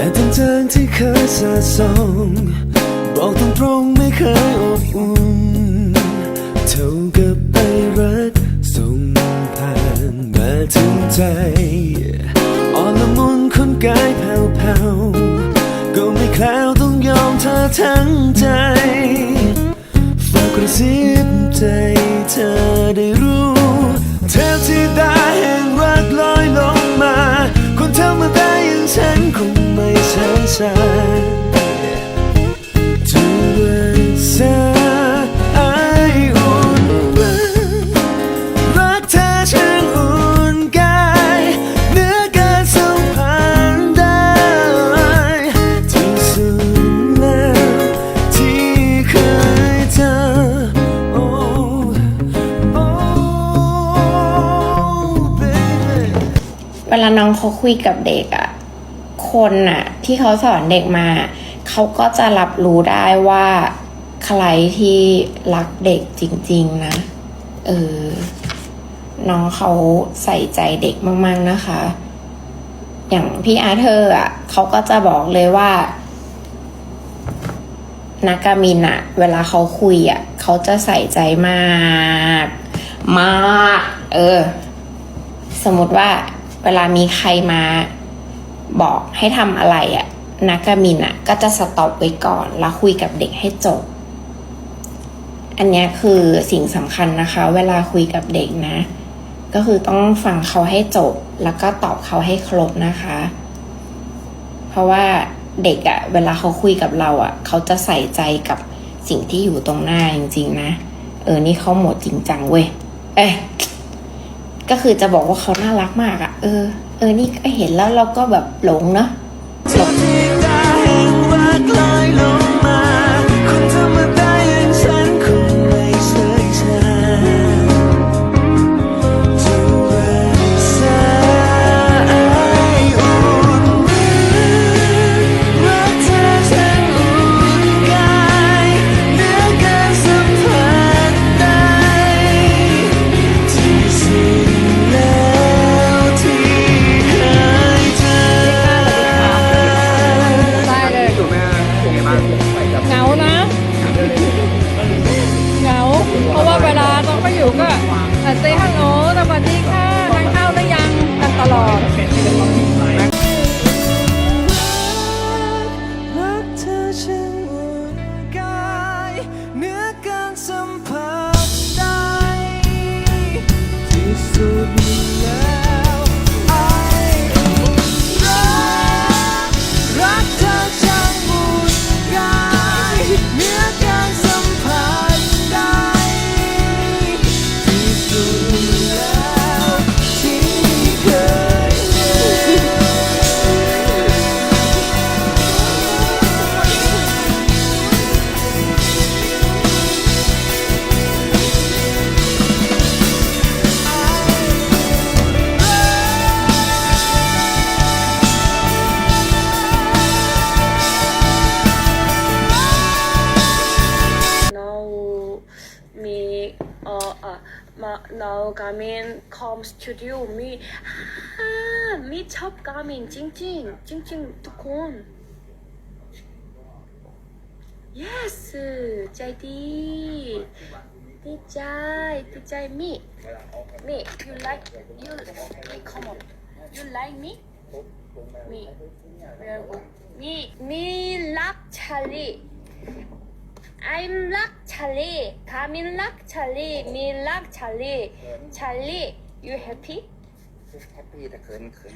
และทั้งทางที่เคยสะสมบอกตรงๆไม่เคยอบอุ่นเท่ากับไปรักส่งผ่านมาถึงใจอ่อนละมุนคนกายแผ่วๆก็ไม่แคล้วต้องยอมเธอทั้งใจฝากกระซิบใจเธอได้รู้เทพธิดาแห่ เวลาน้องเขาคุยกับเด็กอะ คนอะที่เขาสอนเด็กมา เขาก็จะรับรู้ได้ว่าใครที่รักเด็กจริง ๆ นะ เออ น้องเขาใส่ใจเด็กมาก ๆ นะคะ อย่างพี่อาร์เธอร์อะเขาก็จะบอกเลยว่านากามินอะเวลาเขาคุยอะเขาจะใส่ใจมาก มาก เออ สมมติว่าเวลามีใครมา บอกให้ทำอะไรอะนากามินอะก็จะสต็อปไว้ก่อนแล้วคุยกับเด็กให้จบ อันนี้คือสิ่งสำคัญนะคะ เวลาคุยกับเด็กนะ ก็คือต้องฟังเขาให้จบ แล้วก็ตอบเขาให้ครบนะคะ เพราะว่าเด็กอะเวลาเขาคุยกับเราอะเขาจะใส่ใจกับสิ่งที่อยู่ตรงหน้าจริงๆนะ เออนี่เขาหมดจริงจังเว้ยเอ้ก็คือจะบอกว่าเขาน่ารักมากอะเออ เออนี่ก็เห็นแล้วเราก็แบบหลงเนาะหลง uh, uh ma, now Garmin com studio me ฮ่ามีชอบ Garmin จริงจริงๆจริงจริงๆทุกคน yes ใจดีดีใจดีใจมีมี you like you me come on you like me มี very good มีมีรักชาลี I'm like Charlie. Come in like Charlie. Me like Charlie. Charlie, you happy? แฮปปี้แต่เขินเขิน